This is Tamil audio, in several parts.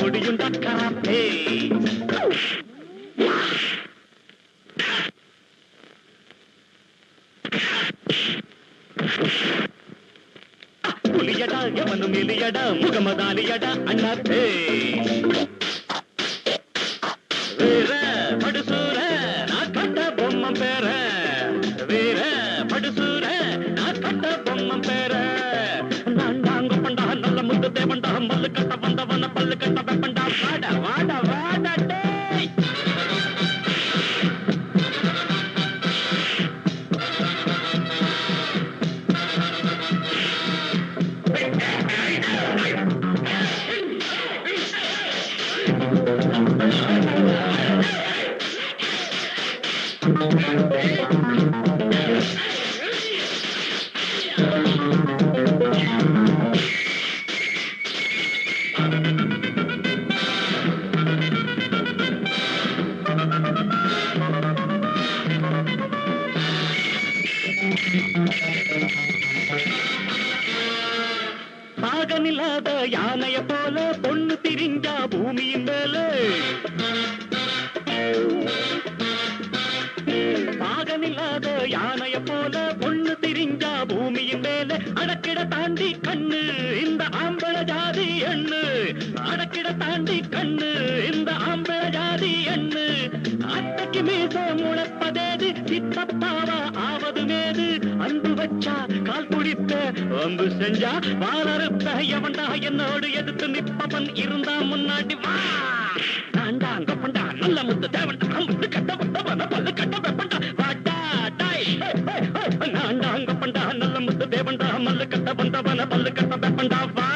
முடியும் முடியுண்டா கராத்தே புலியடா எவனும் இலியடா முகமதாலியடா அண்ணாத்தே வேற படுசூர நான் கட்ட பொம்மம் பேர. நல்ல தேவண்டா மல்லு கட்ட வந்தவன பல்லு கட்ட வெப்பண்டா வாட வாட வாட you. பாகமில்லாத யானைய போல பொண்ணு திரிஞ்சா பூமியின் வேலை. பாகமில்லாத யானைய போல பொண்ணு திரிஞ்சா பூமியின் வேலை. அடக்கிட தாண்டி கண்ணு. ஜாதி அடக்கிட தாண்டி கண்ணு. இந்த ஆம்பள ஜாதி எண்ணு. அத்தைக்கு மீச முளைப்பதேது? சித்தப்பாவா ஆவது மேது? அன்பு வச்சா கால் குடித்த அம்பு செஞ்சா வாழறுத்த எவன்டா? என்னோடு எதிர்த்து நிப்பவன் இருந்தா முன்னாடி வா. நான்டா அங்க பண்டா. நல்ல முத்து தேவன்டா முத்து கட்ட வந்தவன பல்லு கட்ட வெப்பண்டா. வாட்டா டாய் நான்டா அங்க பண்டா. நல்ல முத்து தேவன்டா மல்லு கட்ட வந்தவன பல்லு கட்ட வெப்பண்டா. வா.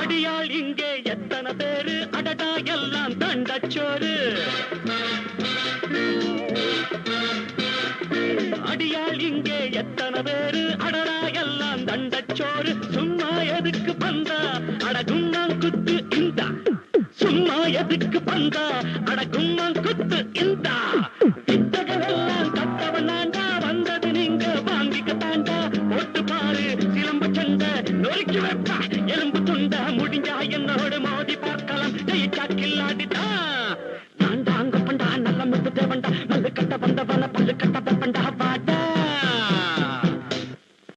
அடியாள் இங்கே எத்தனை பேரு? அடடா எல்லாம் தண்டச்சோறு. அடியாள் இங்கே எத்தனை பேரு? அடடா எல்லாம் தண்டச்சோறு. சும்மா எதுக்கு பந்தா? அடகும்மா குத்து இந்தா. சும்மா எதுக்கு பந்தா? அடகும்மா குத்து இந்தா. இறக்கி வந்தா எலும்பு துண்டா முடிஞ்சா என்னோட மோதி பார்க்கலாம். ஜெயிச்சாக்கில் ஆடிதான் நான் தாங்க பண்டா நல்ல முத்து தேவண்டா. மல்லு கட்ட வந்தவன பல்லு கட்ட